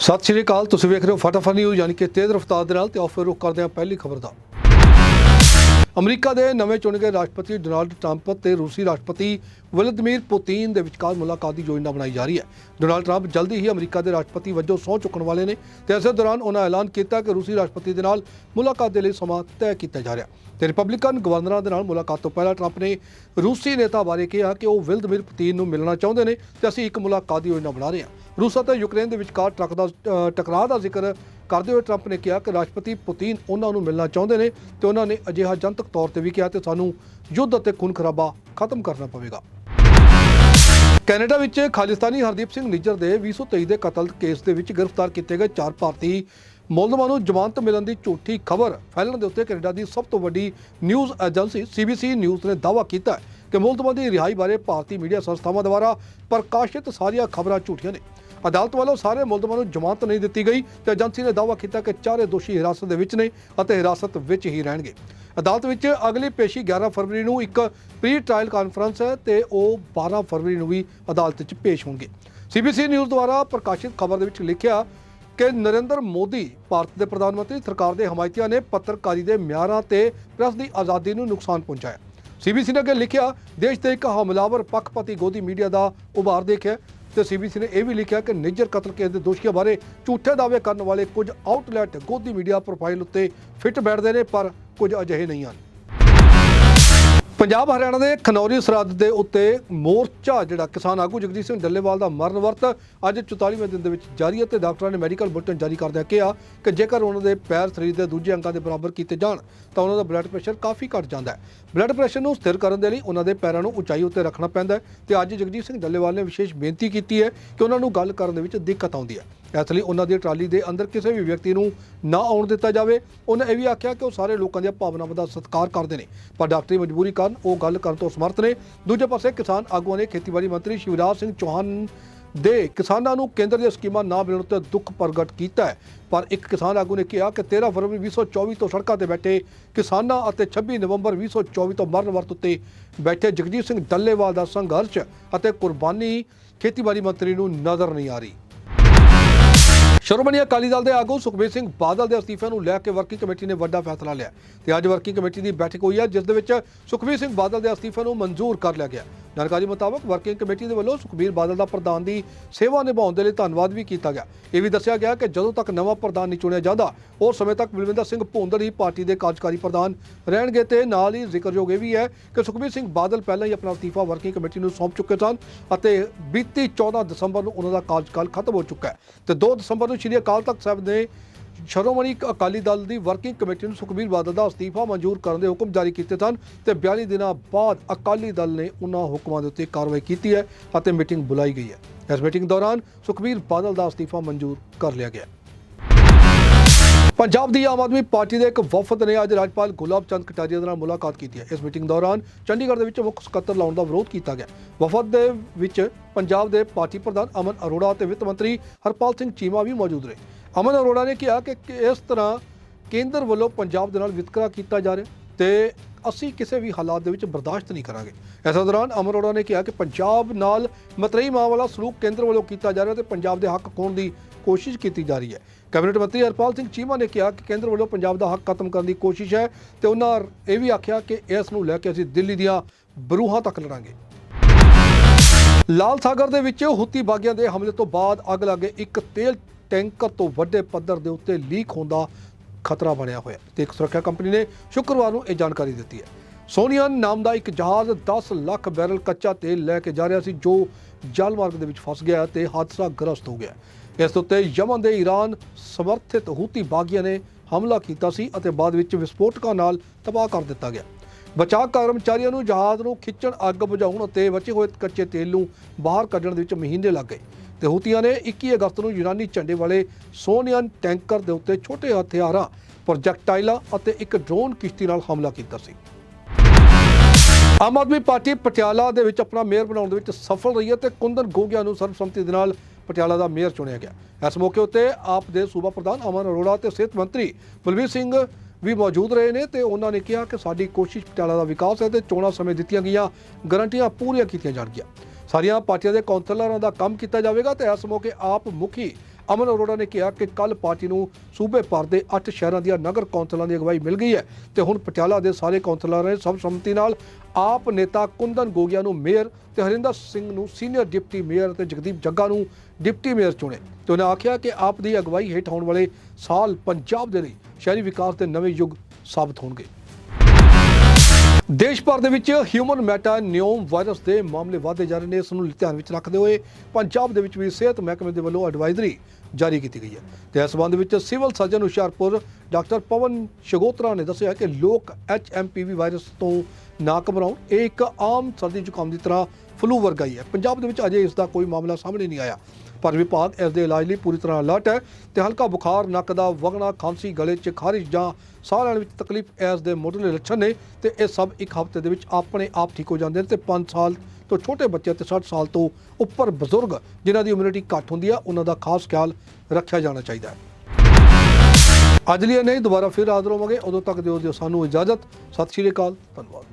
ਸਤਿ ਸ਼੍ਰੀ ਅਕਾਲ, ਤੁਸੀਂ ਵੇਖ ਰਹੇ ਹੋ ਫਟਾਫਟ ਨਿਊਜ਼ ਯਾਨੀ ਕਿ ਤੇਜ਼ ਰਫ਼ਤਾਰ ਦੇ ਨਾਲ ਤੇ ਆਫਰ ਰੁਕ ਕਰਦੇ ਹਾਂ ਪਹਿਲੀ ਖਬਰ ਦਾ। ਅਮਰੀਕਾ ਦੇ ਨਵੇਂ ਚੁਣੇ ਗਏ ਰਾਸ਼ਟਰਪਤੀ ਡੋਨਾਲਡ ਟਰੰਪ ਤੇ ਰੂਸੀ ਰਾਸ਼ਟਰਪਤੀ ਵਲਦੀਮੀਰ ਪੁਤਿਨ ਦੇ ਵਿਚਕਾਰ ਮੁਲਾਕਾਤ ਦੀ ਯੋਜਨਾ ਬਣਾਈ ਜਾ ਰਹੀ ਹੈ। ਡੋਨਾਲਡ ਟਰੰਪ ਜਲਦੀ ਹੀ ਅਮਰੀਕਾ ਦੇ ਰਾਸ਼ਟਰਪਤੀ ਵਜੋਂ ਸਹੁੰ ਚੁੱਕਣ ਵਾਲੇ ਨੇ ਤੇ ਇਸੇ ਦੌਰਾਨ ਉਹਨਾਂ ਐਲਾਨ ਕੀਤਾ ਕਿ ਰੂਸੀ ਰਾਸ਼ਟਰਪਤੀ ਦੇ ਨਾਲ ਮੁਲਾਕਾਤ ਦੇ ਲਈ ਸਮਾਂ ਤੈਅ ਕੀਤਾ ਜਾ ਰਿਹਾ ਤੇ ਰਿਪਬਲਿਕਨ ਗਵਰਨਰਾਂ ਦੇ ਨਾਲ ਮੁਲਾਕਾਤ ਤੋਂ ਪਹਿਲਾਂ ਟਰੰਪ ਨੇ ਰੂਸੀ ਨੇਤਾ ਬਾਰੇ ਕਿਹਾ ਕਿ ਉਹ ਵਲਦੀਮੀਰ ਪੁਤਿਨ ਨੂੰ ਮਿਲਣਾ ਚਾਹੁੰਦੇ ਨੇ ਤੇ ਅਸੀਂ ਇੱਕ ਮੁਲਾਕਾਤ ਦੀ ਯੋਜਨਾ ਬਣਾ ਰਹੇ ਹਾਂ। ਰੂਸ ਅਤੇ ਯੂਕਰੇਨ ਦੇ ਵਿਚਕਾਰ ਟਰੱਕ ਦਾ ਟਕਰਾਅ ਦਾ ਜ਼ਿਕਰ ਕਰਦੇ ਹੋਏ ਟਰੰਪ ਨੇ ਕਿਹਾ ਕਿ ਰਾਸ਼ਟਰਪਤੀ ਪੁਤਿਨ ਉਹਨਾਂ ਨੂੰ ਮਿਲਣਾ ਚਾਹੁੰਦੇ ਨੇ ਤੇ ਉਹਨਾਂ ਨੇ ਅਜਿਹਾ ਜਨਤਕ ਤੌਰ ਤੇ ਵੀ ਕਿਹਾ ਤੇ ਸਾਨੂੰ ਯੁੱਧ ਅਤੇ ਖੂਨ ਖਰਾਬਾ ਖਤਮ ਕਰਨਾ ਪਵੇਗਾ। ਕੈਨੇਡਾ ਵਿੱਚ ਖਾਲਿਸਤਾਨੀ ਹਰਦੀਪ ਸਿੰਘ ਨਿੱਜਰ ਦੇ 2023 ਦੇ ਕਤਲ ਕੇਸ ਦੇ ਵਿੱਚ ਗ੍ਰਿਫਤਾਰ ਕੀਤੇ ਗਏ ਚਾਰ ਭਾਰਤੀ ਮੁਲਜ਼ਮਾਂ ਨੂੰ ਜ਼ਮਾਨਤ ਮਿਲਣ ਦੀ ਝੂਠੀ ਖਬਰ ਫੈਲਣ ਦੇ ਉੱਤੇ ਕੈਨੇਡਾ ਦੀ ਸਭ ਤੋਂ ਵੱਡੀ ਨਿਊਜ਼ ਏਜੰਸੀ CBC ਨਿਊਜ਼ ਨੇ ਦਾਅਵਾ ਕੀਤਾ ਹੈ। ਕਿ ਮੁਲਜ਼ਮਾਂ ਦੀ ਰਿਹਾਈ ਬਾਰੇ ਭਾਰਤੀ ਮੀਡੀਆ ਸੰਸਥਾਵਾਂ ਦੁਆਰਾ ਪ੍ਰਕਾਸ਼ਿਤ ਸਾਰੀਆਂ ਖਬਰਾਂ ਝੂਠੀਆਂ ਨੇ। ਅਦਾਲਤ ਵੱਲੋਂ ਸਾਰੇ ਮੁਲਜ਼ਮਾਂ ਨੂੰ ਜ਼ਮਾਨਤ ਨਹੀਂ ਦਿੱਤੀ ਗਈ ਤੇ ਏਜੰਸੀ ਨੇ ਦਾਅਵਾ ਕੀਤਾ ਕਿ ਚਾਰੇ ਦੋਸ਼ੀ ਹਿਰਾਸਤ ਦੇ ਵਿੱਚ ਨੇ ਅਤੇ ਹਿਰਾਸਤ ਵਿੱਚ ਹੀ ਰਹਿਣਗੇ। ਅਦਾਲਤ ਵਿੱਚ ਅਗਲੀ ਪੇਸ਼ੀ 11 ਫਰਵਰੀ ਨੂੰ ਇੱਕ ਪ੍ਰੀ ਟ੍ਰਾਇਲ ਕਾਨਫਰੰਸ ਹੈ ਤੇ ਉਹ 12 ਫਰਵਰੀ ਨੂੰ ਵੀ ਅਦਾਲਤ 'ਚ ਪੇਸ਼ ਹੋਣਗੇ। CBC ਨਿਊਜ਼ ਦੁਆਰਾ ਪ੍ਰਕਾਸ਼ਿਤ ਖਬਰ ਦੇ ਵਿੱਚ ਲਿਖਿਆ ਕਿ ਨਰਿੰਦਰ ਮੋਦੀ, ਭਾਰਤ ਦੇ ਪ੍ਰਧਾਨ ਮੰਤਰੀ, ਸਰਕਾਰ ਦੇ ਹਮਾਇਤੀਆਂ ਨੇ ਪੱਤਰਕਾਰੀ ਦੇ ਮਿਆਰਾਂ ਤੇ ਪ੍ਰੈਸ ਦੀ ਆਜ਼ਾਦੀ ਨੂੰ ਨੁਕਸਾਨ ਪਹੁੰਚਾਇਆ। ਸੀਬੀਸੀ ਨੇ ਅੱਗੇ ਲਿਖਿਆ, ਦੇਸ਼ ਦੇ ਇੱਕ ਹਮਲਾਵਰ ਪੱਖਪਾਤੀ ਗੋਦੀ ਮੀਡੀਆ ਦਾ ਉਭਾਰ ਦੇਖਿਆ ਤੇ ਸੀਬੀਸੀ ਨੇ ਇਹ ਵੀ ਲਿਖਿਆ ਕਿ ਨਿੱਜਰ ਕਤਲ ਕੇਸ ਦੇ ਦੋਸ਼ੀਆਂ ਬਾਰੇ ਝੂਠੇ ਦਾਅਵੇ ਕਰਨ ਵਾਲੇ ਕੁਝ ਆਊਟਲੈਟ ਗੋਦੀ ਮੀਡੀਆ ਪ੍ਰੋਫਾਈਲ ਉੱਤੇ ਫਿੱਟ ਬੈਠਦੇ ਨੇ, ਪਰ ਕੁਝ ਅਜਿਹੇ ਨਹੀਂ ਹਨ। ਪੰਜਾਬ ਹਰਿਆਣਾ ਦੇ ਖਨੌਰੀ ਸਰਹੱਦ ਦੇ ਉੱਤੇ ਮੋਰਚਾ ਜਿਹੜਾ ਕਿਸਾਨ ਆਗੂ ਜਗਜੀਤ ਸਿੰਘ ਡੱਲੇਵਾਲ ਦਾ ਮਰਨ ਵਰਤ ਅੱਜ 44ਵੇਂ ਦਿਨ ਦੇ ਵਿੱਚ ਜਾਰੀ ਹੈ ਤੇ ਡਾਕਟਰਾਂ ਨੇ ਮੈਡੀਕਲ ਬੁਲੇਟਿਨ ਜਾਰੀ ਕਰਦਿਆਂ ਕਿਹਾ ਕਿ ਜੇਕਰ ਉਹਨਾਂ ਦੇ ਪੈਰ ਸਰੀਰ ਦੇ ਦੂਜੇ ਅੰਗਾਂ ਦੇ ਬਰਾਬਰ ਕੀਤੇ ਜਾਣ, ਤਾਂ ਉਹਨਾਂ ਦਾ ਬਲੱਡ ਪ੍ਰੈਸ਼ਰ ਕਾਫੀ ਘਟ ਜਾਂਦਾ ਹੈ। ਬਲੱਡ ਪ੍ਰੈਸ਼ਰ ਨੂੰ ਸਥਿਰ ਕਰਨ ਦੇ ਲਈ ਉਹਨਾਂ ਦੇ ਪੈਰਾਂ ਨੂੰ ਉਚਾਈ ਉੱਤੇ ਰੱਖਣਾ ਪੈਂਦਾ ਹੈ ਤੇ ਅੱਜ ਜਗਜੀਤ ਸਿੰਘ ਡੱਲੇਵਾਲ ਨੇ ਵਿਸ਼ੇਸ਼ ਬੇਨਤੀ ਕੀਤੀ ਹੈ ਕਿ ਉਹਨਾਂ ਨੂੰ ਗੱਲ ਕਰਨ ਦੇ ਵਿੱਚ ਦਿੱਕਤ ਆਉਂਦੀ ਹੈ। ਇਸ ਲਈ ਉਹਨਾਂ ਦੀ ਟਰਾਲੀ ਦੇ ਅੰਦਰ ਕਿਸੇ ਵੀ ਵਿਅਕਤੀ ਨੂੰ ਨਾ ਆਉਣ ਦਿੱਤਾ ਜਾਵੇ। ਉਹਨੇ ਇਹ ਵੀ ਆਖਿਆ ਕਿ ਉਹ ਸਾਰੇ ਲੋਕਾਂ ਦੀਆਂ ਭਾਵਨਾਵਾਂ ਦਾ ਸਤਿਕਾਰ ਕਰਦੇ ਨੇ। ਪਰ ਡਾਕਟਰੀ ਮਜਬੂਰੀ ਕਾਰਨ ਉਹ ਗੱਲ ਕਰਨ ਤੋਂ ਸਮਰਥ ਨੇ। ਦੂਜੇ ਪਾਸੇ ਕਿਸਾਨ ਆਗੂਆਂ ਨੇ ਖੇਤੀਬਾੜੀ ਮੰਤਰੀ ਸ਼ਿਵਰਾਜ ਸਿੰਘ ਚੌਹਾਨ ਦੇ ਕਿਸਾਨਾਂ ਨੂੰ ਕੇਂਦਰ ਦੀਆਂ ਸਕੀਮਾਂ ਨਾ ਮਿਲਣ ਤੇ ਦੁੱਖ ਪ੍ਰਗਟ ਕੀਤਾ ਹੈ। ਪਰ ਇੱਕ ਕਿਸਾਨ ਆਗੂ ਨੇ ਕਿਹਾ ਕਿ 13 ਫਰਵਰੀ 2024 ਤੋਂ ਸੜਕਾਂ ਤੇ ਬੈਠੇ ਕਿਸਾਨਾਂ ਅਤੇ 26 ਨਵੰਬਰ 2024 ਤੋਂ ਮਰਨ ਵਰਤ ਉੱਤੇ ਬੈਠੇ ਜਗਜੀਤ ਸਿੰਘ ਡੱਲੇਵਾਲ ਦਾ ਸੰਘਰਸ਼ ਅਤੇ ਕੁਰਬਾਨੀ ਖੇਤੀਬਾੜੀ ਮੰਤਰੀ ਨੂੰ ਨਜ਼ਰ ਨਹੀਂ ਆ ਰਹੀ। ਸ਼੍ਰੋਮਣੀ ਅਕਾਲੀ ਦਲ ਦੇ ਆਗੂ ਸੁਖਬੀਰ ਸਿੰਘ ਬਾਦਲ ਦੇ ਅਸਤੀਫੇ ਨੂੰ ਲੈ ਕੇ ਵਰਕਿੰਗ ਕਮੇਟੀ ਨੇ ਵੱਡਾ ਫੈਸਲਾ ਲਿਆ। ਤੇ ਅੱਜ ਵਰਕਿੰਗ ਕਮੇਟੀ ਦੀ ਬੈਠਕ ਹੋਈ ਹੈ, ਜਿਸ ਦੇ ਵਿੱਚ ਸੁਖਬੀਰ ਸਿੰਘ ਬਾਦਲ ਦੇ ਅਸਤੀਫੇ ਨੂੰ ਮਨਜ਼ੂਰ ਕਰ ਲਿਆ ਗਿਆ। ਜਾਣਕਾਰੀ ਮੁਤਾਬਕ ਵਰਕਿੰਗ ਕਮੇਟੀ ਦੇ ਵੱਲੋਂ ਸੁਖਬੀਰ ਬਾਦਲ ਦਾ ਪ੍ਰਧਾਨ ਦੀ ਸੇਵਾ ਨਿਭਾਉਣ ਦੇ ਲਈ ਧੰਨਵਾਦ ਵੀ ਕੀਤਾ ਗਿਆ। ਇਹ ਵੀ ਦੱਸਿਆ ਗਿਆ ਕਿ ਜਦੋਂ ਤੱਕ ਨਵਾਂ ਪ੍ਰਧਾਨ ਨਹੀਂ ਚੁਣਿਆ ਜਾਂਦਾ ਉਸ ਸਮੇਂ ਤੱਕ ਬਲਵਿੰਦਰ ਸਿੰਘ ਭੁੰਦੜ ਹੀ ਪਾਰਟੀ ਦੇ ਕਾਰਜਕਾਰੀ ਪ੍ਰਧਾਨ ਰਹਿਣਗੇ ਤੇ ਨਾਲ ਹੀ ਜ਼ਿਕਰਯੋਗ ਇਹ ਵੀ ਹੈ ਕਿ ਸੁਖਬੀਰ ਸਿੰਘ ਬਾਦਲ ਪਹਿਲਾਂ ਹੀ ਆਪਣਾ ਅਸਤੀਫਾ ਵਰਕਿੰਗ ਕਮੇਟੀ ਨੂੰ ਸੌਂਪ ਚੁੱਕੇ ਸਨ ਅਤੇ ਬੀਤੀ 14 ਦਸੰਬਰ ਨੂੰ ਉਹਨਾਂ ਦਾ ਕਾਰਜਕਾਲ ਖਤਮ ਹੋ ਚੁੱਕਾ ਹੈ। ਤੇ 2 ਦਸੰਬਰ ਨੂੰ ਸ਼੍ਰੀ ਅਕਾਲ ਤਖਤ ਸਾਹਿਬ ਨੇ ਸ਼੍ਰੋਮਣੀ ਅਕਾਲੀ ਦਲ ਦੀ ਵਰਕਿੰਗ ਕਮੇਟੀ ਨੂੰ ਸੁਖਬੀਰ ਬਾਦਲ ਦਾ ਅਸਤੀਫਾ ਮਨਜ਼ੂਰ ਕਰਨ ਦੇ ਹੁਕਮ ਜਾਰੀ ਕੀਤੇ ਸਨ ਤੇ 42 ਦਿਨਾਂ ਬਾਅਦ ਅਕਾਲੀ ਦਲ ਨੇ ਉਹਨਾਂ ਹੁਕਮਾਂ ਦੇ ਉੱਤੇ ਕਾਰਵਾਈ ਕੀਤੀ ਹੈ ਅਤੇ ਮੀਟਿੰਗ ਬੁਲਾਈ ਗਈ ਹੈ। ਇਸ ਮੀਟਿੰਗ ਦੌਰਾਨ ਸੁਖਬੀਰ ਬਾਦਲ ਦਾ ਅਸਤੀਫਾ ਮਨਜ਼ੂਰ ਕਰ ਲਿਆ ਗਿਆ ਪੰਜਾਬ ਦੀ ਆਮ ਆਦਮੀ ਪਾਰਟੀ ਦੇ ਇੱਕ ਵਫਦ ਨੇ ਅੱਜ ਰਾਜਪਾਲ ਗੁਲਾਬ ਚੰਦ ਕਟਾਰੀਆ ਦੇ ਨਾਲ ਮੁਲਾਕਾਤ ਕੀਤੀ ਹੈ। ਇਸ ਮੀਟਿੰਗ ਦੌਰਾਨ ਚੰਡੀਗੜ੍ਹ ਦੇ ਵਿੱਚ ਮੁੱਖ ਸਕੱਤਰ ਲਾਉਣ ਦਾ ਵਿਰੋਧ ਕੀਤਾ ਗਿਆ। ਵਫਦ ਦੇ ਵਿੱਚ ਪੰਜਾਬ ਦੇ ਪਾਰਟੀ ਪ੍ਰਧਾਨ ਅਮਨ ਅਰੋੜਾ ਅਤੇ ਵਿੱਤ ਮੰਤਰੀ ਹਰਪਾਲ ਸਿੰਘ ਚੀਮਾ ਵੀ ਮੌਜੂਦ ਰਹੇ। ਅਮਨ ਅਰੋੜਾ ਨੇ ਕਿਹਾ ਕਿ ਕਿ ਇਸ ਤਰ੍ਹਾਂ ਕੇਂਦਰ ਵੱਲੋਂ ਪੰਜਾਬ ਦੇ ਨਾਲ ਵਿਤਕਰਾ ਕੀਤਾ ਜਾ ਰਿਹਾ ਤੇ ਅਸੀਂ ਕਿਸੇ ਵੀ ਹਾਲਾਤ ਦੇ ਵਿੱਚ ਬਰਦਾਸ਼ਤ ਨਹੀਂ ਕਰਾਂਗੇ। ਇਸ ਦੌਰਾਨ ਅਮਨ ਅਰੋੜਾ ਨੇ ਕਿਹਾ ਕਿ ਪੰਜਾਬ ਨਾਲ ਮਤਰੇਈ ਮਾਂ ਵਾਲਾ ਸਲੂਕ ਕੇਂਦਰ ਵੱਲੋਂ ਕੀਤਾ ਜਾ ਰਿਹਾ ਤੇ ਪੰਜਾਬ ਦੇ ਹੱਕ ਖੋਣ ਦੀ ਕੋਸ਼ਿਸ਼ ਕੀਤੀ ਜਾ ਰਹੀ ਹੈ। ਕੈਬਨਿਟ ਮੰਤਰੀ ਹਰਪਾਲ ਸਿੰਘ ਚੀਮਾ ਨੇ ਕਿਹਾ ਕਿ ਕੇਂਦਰ ਵੱਲੋਂ ਪੰਜਾਬ ਦਾ ਹੱਕ ਖਤਮ ਕਰਨ ਦੀ ਕੋਸ਼ਿਸ਼ ਹੈ ਤੇ ਉਹਨਾਂ ਇਹ ਵੀ ਆਖਿਆ ਕਿ ਇਸ ਨੂੰ ਲੈ ਕੇ ਅਸੀਂ ਦਿੱਲੀ ਦੀਆਂ ਬਰੂਹਾਂ ਤੱਕ ਲੜਾਂਗੇ। ਲਾਲ ਸਾਗਰ ਦੇ ਵਿੱਚ ਹੁਤੀ ਬਾਗੀਆਂ ਦੇ ਹਮਲੇ ਤੋਂ ਬਾਅਦ ਅੱਗ ਲੱਗੇ ਇੱਕ ਤੇਲ ਟੈਂਕਰ ਤੋਂ ਵੱਡੇ ਪੱਧਰ ਦੇ ਉੱਤੇ ਲੀਕ ਹੋਣ ਦਾ ਖਤਰਾ ਬਣਿਆ ਹੋਇਆ। ਤੇ ਇੱਕ ਸੁਰੱਖਿਆ ਕੰਪਨੀ ਨੇ ਸ਼ੁੱਕਰਵਾਰ ਨੂੰ ਇਹ ਜਾਣਕਾਰੀ ਦਿੱਤੀ ਹੈ। ਸੋਨੀਅਨ ਨਾਮ ਦਾ ਇੱਕ ਜਹਾਜ਼ 10 ਲੱਖ ਬੈਰਲ ਕੱਚਾ ਤੇਲ ਲੈ ਕੇ ਜਾ ਰਿਹਾ ਸੀ, ਜੋ ਜਲ ਮਾਰਗ ਦੇ ਵਿੱਚ ਫਸ ਗਿਆ ਤੇ ਹਾਦਸਾ ਗ੍ਰਸਤ ਹੋ ਗਿਆ। ਇਸ ਉੱਤੇ ਯਮਨ ਦੇ ਈਰਾਨ ਸਮਰਥਿਤ ਹੂਤੀ ਬਾਗੀਆਂ ਨੇ ਹਮਲਾ ਕੀਤਾ ਸੀ ਅਤੇ ਬਾਅਦ ਵਿੱਚ ਵਿਸਫੋਟਕਾਂ ਨਾਲ ਤਬਾਹ ਕਰ ਦਿੱਤਾ ਗਿਆ। ਬਚਾਅ ਕਰਮਚਾਰੀਆਂ ਨੂੰ ਜਹਾਜ਼ ਨੂੰ ਖਿੱਚਣ, ਅੱਗ ਬੁਝਾਉਣ ਅਤੇ ਬਚੇ ਹੋਏ ਕੱਚੇ ਤੇਲ ਨੂੰ ਬਾਹਰ ਕੱਢਣ ਦੇ ਵਿੱਚ ਮਹੀਨੇ ਲੱਗ ਗਏ। ਤੇ ਹੂਤੀਆਂ ਨੇ 21 ਅਗਸਤ ਨੂੰ ਯੂਨਾਨੀ ਝੰਡੇ ਵਾਲੇ ਸੋਨੀਅਨ ਟੈਂਕਰ ਦੇ ਉੱਤੇ ਛੋਟੇ ਹਥਿਆਰਾਂ, ਪ੍ਰੋਜੈਕਟਾਈਲਾਂ ਅਤੇ ਇੱਕ ਡਰੋਨ ਕਿਸ਼ਤੀ ਨਾਲ ਹਮਲਾ ਕੀਤਾ ਸੀ। ਆਮ ਆਦਮੀ ਪਾਰਟੀ ਪਟਿਆਲਾ ਦੇ ਵਿੱਚ ਆਪਣਾ ਮੇਅਰ ਬਣਾਉਣ ਦੇ ਵਿੱਚ ਸਫਲ ਰਹੀ ਹੈ ਤੇ ਕੁੰਦਨ ਗੋਗਿਆ ਨੂੰ ਸਰਬਸੰਮਤੀ ਦੇ ਨਾਲ ਪਟਿਆਲਾ ਦਾ ਮੇਅਰ ਚੁਣਿਆ ਗਿਆ। ਇਸ ਮੌਕੇ ਉੱਤੇ ਆਪ ਦੇ ਸੂਬਾ ਪ੍ਰਧਾਨ ਅਮਨ ਅਰੋੜਾ ਤੇ ਸਿਹਤ ਮੰਤਰੀ ਬਲਵੀਰ ਸਿੰਘ ਵੀ ਮੌਜੂਦ ਰਹੇ ਨੇ ਤੇ ਉਹਨਾਂ ਨੇ ਕਿਹਾ ਕਿ ਸਾਡੀ ਕੋਸ਼ਿਸ਼ ਪਟਿਆਲਾ ਦਾ ਵਿਕਾਸ ਹੈ ਤੇ ਚੋਣਾਂ ਸਮੇਂ ਦਿੱਤੀਆਂ ਗਈਆਂ, ਗਰੰਟੀਆਂ ਪੂਰੀਆਂ ਕੀਤੀਆਂ ਜਾਣਗੀਆਂ। ਸਾਰੀਆਂ ਪਾਰਟੀਆਂ ਦੇ ਕੌਂਸਲਰਾਂ ਦਾ ਕੰਮ ਕੀਤਾ ਜਾਵੇਗਾ ਤੇ ਇਸ ਮੌਕੇ ਆਪ ਮੁਖੀ ਅਮਨ ਅਰੋੜਾ ਨੇ ਕਿਹਾ ਕਿ ਕੱਲ ਪਾਰਟੀ ਨੂੰ ਸੂਬੇ ਭਰ ਦੇ 8 ਸ਼ਹਿਰਾਂ ਦੀਆਂ ਨਗਰ ਕੌਂਸਲਾਂ ਦੀ ਅਗਵਾਈ ਮਿਲ ਗਈ ਹੈ ਤੇ ਹੁਣ ਪਟਿਆਲਾ ਦੇ ਸਾਰੇ ਕੌਂਸਲਰਾਂ ਨੇ ਸਰਬਸੰਮਤੀ ਨਾਲ ਆਪ ਨੇਤਾ ਕੁੰਦਨ ਗੋਗਿਆ ਨੂੰ ਮੇਅਰ ਤੇ ਹਰਿੰਦਰ ਸਿੰਘ ਨੂੰ ਸੀਨੀਅਰ ਡਿਪਟੀ ਮੇਅਰ ਤੇ ਜਗਦੀਪ ਜੱਗਾ ਨੂੰ ਡਿਪਟੀ ਮੇਅਰ ਚੁਣੇ। ਤੇ ਉਹਨਾਂ ਆਖਿਆ ਕਿ ਆਪ ਦੀ ਅਗਵਾਈ ਹੇਠ ਆਉਣ ਵਾਲੇ ਸਾਲ ਪੰਜਾਬ ਦੇ ਲਈ ਸ਼ਹਿਰੀ ਵਿਕਾਸ ਦੇ ਨਵੇਂ ਯੁੱਗ ਸਾਬਤ ਹੋਣਗੇ। ਦੇਸ਼ ਭਰ ਦੇ ਵਿੱਚ ਹਿਊਮਨ ਮੈਟਾ ਮੈਟਾਨਿਓਮ ਵਾਇਰਸ ਦੇ ਮਾਮਲੇ ਵਧਦੇ ਜਾ ਰਹੇ ਨੇ, ਇਸ ਨੂੰ ਧਿਆਨ ਵਿੱਚ ਰੱਖਦੇ ਹੋਏ ਪੰਜਾਬ ਦੇ ਵਿੱਚ ਵੀ ਸਿਹਤ ਮਹਿਕਮੇ ਦੇ ਵੱਲੋਂ ਐਡਵਾਈਜ਼ਰੀ ਜਾਰੀ ਕੀਤੀ ਗਈ ਹੈ। ਤੇ ਇਸ ਸੰਬੰਧ ਵਿੱਚ civil surgeon Hoshiarpur doctor Pawan Shagotra ਨੇ ਦੱਸਿਆ ਕਿ ਲੋਕ ਐਚਐਮਪੀਵੀ ਵਾਇਰਸ ਤੋਂ ਨਾ ਘਬਰਾਉਣ, ਇਹ ਇੱਕ ਆਮ ਸਰਦੀ ਜ਼ੁਕਾਮ ਦੀ ਤਰ੍ਹਾਂ ਫਲੂ ਵਰਗਾ ਹੀ ਹੈ। ਪੰਜਾਬ ਦੇ ਵਿੱਚ ਅਜੇ ਇਸ ਦਾ ਕੋਈ ਮਾਮਲਾ ਸਾਹਮਣੇ ਨਹੀਂ ਆਇਆ। ਪਰ ਵਿਭਾਗ ਇਸ ਦੇ ਇਲਾਜ ਲਈ ਪੂਰੀ ਤਰ੍ਹਾਂ ਅਲਰਟ ਹੈ ਤੇ ਹਲਕਾ ਬੁਖਾਰ, ਨੱਕ ਦਾ ਵਗਣਾ, ਖਾਂਸੀ, ਗਲੇ 'ਚ ਖਾਰਿਸ਼ ਜਾਂ ਸਾਹ ਲੈਣ ਵਿੱਚ ਤਕਲੀਫ ਇਸ ਦੇ ਮੁੱਢਲੇ ਲੱਛਣ ਨੇ ਤੇ ਇਹ ਸਭ ਇੱਕ ਹਫ਼ਤੇ ਦੇ ਵਿੱਚ ਆਪਣੇ ਆਪ ਠੀਕ ਹੋ ਜਾਂਦੇ ਨੇ ਤੇ 5 ਸਾਲ ਤੋਂ ਛੋਟੇ ਬੱਚੇ ਤੇ 60 ਸਾਲ ਤੋਂ ਉੱਪਰ ਬਜ਼ੁਰਗ ਜਿਨ੍ਹਾਂ ਦੀ ਇਮਿਊਨਿਟੀ ਘੱਟ ਹੁੰਦੀ ਆ, ਉਹਨਾਂ ਦਾ ਖਾਸ ਖਿਆਲ ਰੱਖਿਆ ਜਾਣਾ ਚਾਹੀਦਾ ਹੈ। ਅੱਜ ਲਈ ਨਹੀਂ ਦੁਬਾਰਾ ਫਿਰ ਹਾਜ਼ਰ ਹੋਵਾਂਗੇ। ਉਦੋਂ ਤੱਕ ਦਿਓ ਦਿਓ ਸਾਨੂੰ ਇਜਾਜ਼ਤ। ਸਤਿ ਸ਼੍ਰੀ ਅਕਾਲ। ਧੰਨਵਾਦ।